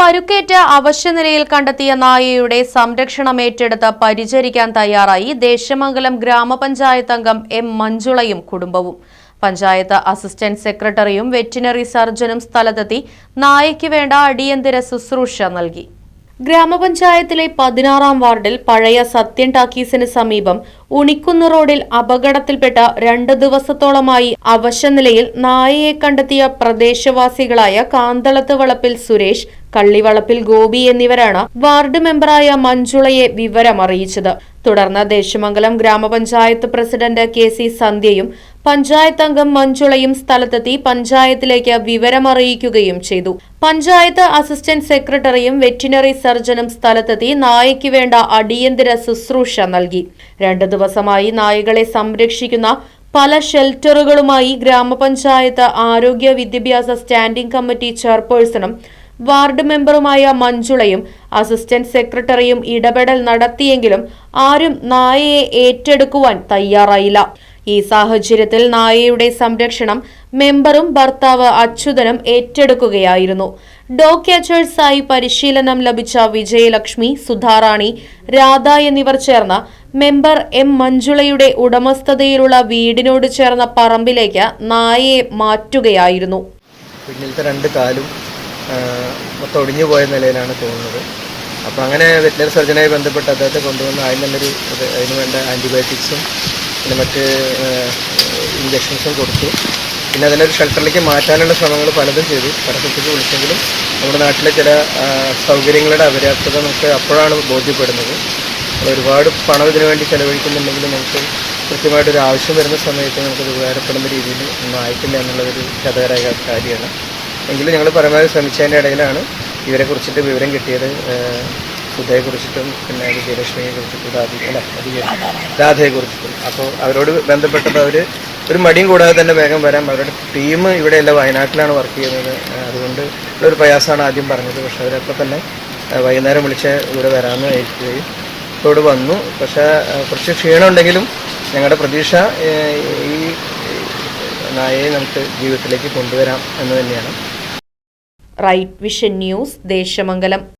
പരുക്കേറ്റ അവശ്യനിലയിൽ കണ്ടെത്തിയ നായയുടെ സംരക്ഷണം ഏറ്റെടുത്ത് പരിചരിക്കാൻ തയ്യാറായി ദേശമംഗലം ഗ്രാമപഞ്ചായത്ത് അംഗം എം മഞ്ജുളയും കുടുംബവും. പഞ്ചായത്ത് അസിസ്റ്റന്റ് സെക്രട്ടറിയും വെറ്റിനറി സർജനും സ്ഥലത്തെത്തി നായയ്ക്ക് വേണ്ട അടിയന്തര ശുശ്രൂഷ നൽകി. ഗ്രാമപഞ്ചായത്തിലെ പതിനാറാം വാർഡിൽ പഴയ സത്യൻ ടാക്കീസിന് സമീപം ഉണിക്കുന്ന റോഡിൽ അപകടത്തിൽപ്പെട്ട രണ്ട് ദിവസത്തോളമായി അവശനിലയിൽ നായയെ കണ്ടെത്തിയ പ്രദേശവാസികളായ കാന്തളത്ത് വളപ്പിൽ സുരേഷ് കള്ളിവളപ്പിൽ ഗോപി എന്നിവരാണ് വാർഡ് മെമ്പറായ മഞ്ജുളയെ വിവരമറിയിച്ചത്. തുടർന്ന് ദേശമംഗലം ഗ്രാമപഞ്ചായത്ത് പ്രസിഡന്റ് കെ സി സന്ധ്യയും പഞ്ചായത്ത് അംഗം മഞ്ജുളയും സ്ഥലത്തെത്തി പഞ്ചായത്തിലേക്ക് വിവരമറിയിക്കുകയും ചെയ്തു. പഞ്ചായത്ത് അസിസ്റ്റന്റ് സെക്രട്ടറിയും വെറ്റിനറി സർജനും സ്ഥലത്തെത്തി നായയ്ക്ക് വേണ്ട അടിയന്തര ശുശ്രൂഷ നൽകി. രണ്ടു ദിവസമായി നായകളെ സംരക്ഷിക്കുന്ന പല ഷെൽട്ടറുകളുമായി ഗ്രാമപഞ്ചായത്ത് ആരോഗ്യ വിദ്യാഭ്യാസ സ്റ്റാൻഡിംഗ് കമ്മിറ്റി ചെയർപേഴ്സണും വാർഡ് മെമ്പറുമായ മഞ്ജുളയും അസിസ്റ്റന്റ് സെക്രട്ടറിയും ഇടപെടൽ നടത്തിയെങ്കിലും ആരും നായയെ ഏറ്റെടുക്കുവാൻ തയ്യാറായില്ല. ഈ സാഹചര്യത്തിൽ നായയുടെ സംരക്ഷണം മെമ്പറും ഭർത്താവ് അച്യുതനും ഏറ്റെടുക്കുകയായിരുന്നു. ഡോഗ് ക്യാച്ചേഴ്സായി പരിശീലനം ലഭിച്ച വിജയലക്ഷ്മി സുധാറാണി രാധ എന്നിവർ ചേർന്ന മെമ്പർ എം മഞ്ജുളയുടെ ഉടമസ്ഥതയിലുള്ള വീടിനോട് ചേർന്ന പറമ്പിലേക്ക് നായയെ മാറ്റുകയായിരുന്നു. പിന്നിലത്തെ രണ്ട് കാലും ഒടിഞ്ഞു പോയ നിലയിലാണ് തോന്നുന്നത്. അപ്പോൾ അങ്ങനെ വെറ്റിനറി സർജനായി ബന്ധപ്പെട്ട് അദ്ദേഹത്തെ കൊണ്ടുവന്ന് അതിന് നല്ലൊരു അതിന് വേണ്ട ആന്റിബയോട്ടിക്സും പിന്നെ മറ്റ് ഇഞ്ചക്ഷൻസും കൊടുത്തു. പിന്നെ അതിനൊരു ഷെൽട്ടറിലേക്ക് മാറ്റാനുള്ള ശ്രമങ്ങൾ പലതും ചെയ്തു. പല സ്ഥലത്തേക്ക് വിളിച്ചെങ്കിലും നമ്മുടെ നാട്ടിലെ ചില സൗകര്യങ്ങളുടെ അപര്യാപ്തത നമുക്ക് അപ്പോഴാണ് ബോധ്യപ്പെടുന്നത്. ഒരുപാട് പണം ഇതിനു വേണ്ടി ചെലവഴിക്കുന്നുണ്ടെങ്കിൽ നമുക്ക് കൃത്യമായിട്ടൊരു ആവശ്യം വരുന്ന സമയത്ത് നമുക്കത് ഉപകാരപ്പെടുന്ന രീതിയിൽ ഒന്നും ആയിട്ടില്ല എന്നുള്ളതൊരു ഖേദകരമായ കാര്യമാണ്. എങ്കിലും ഞങ്ങൾ പരമാവധി ശ്രമിച്ചതിന്റെ ഇടയിലാണ് ഇവരെ കുറിച്ചിട്ട് വിവരം കിട്ടിയത്. ഏഹ് സുധയെ കുറിച്ചിട്ടും പിന്നെ വിജയലക്ഷ്മിയെ കുറിച്ചിട്ടും രാധി രാധയെ കുറിച്ചിട്ടും. അപ്പോൾ അവരോട് ബന്ധപ്പെട്ടപ്പോൾ അവർ ഒരു മടിയും കൂടാതെ തന്നെ വേഗം വരാം അവരുടെ ടീം ഇവിടെയല്ല വയനാട്ടിലാണ് വർക്ക് ചെയ്യുന്നത്. അതുകൊണ്ട് ഒരു പ്രയാസമാണ് ആദ്യം പറഞ്ഞത്. പക്ഷെ അവരപ്പോൾ തന്നെ വൈകുന്നേരം വിളിച്ച് ഇവിടെ വരാമെന്ന് ഏൽക്കുകയും ഇവിടെ വന്നു. പക്ഷേ കുറച്ച് ക്ഷീണം ഉണ്ടെങ്കിലും ഞങ്ങളുടെ പ്രതീക്ഷ ഈ നായയെ നമുക്ക് ജീവിതത്തിലേക്ക് കൊണ്ടുവരാം എന്ന് തന്നെയാണ്. Right vision news Desamangalam.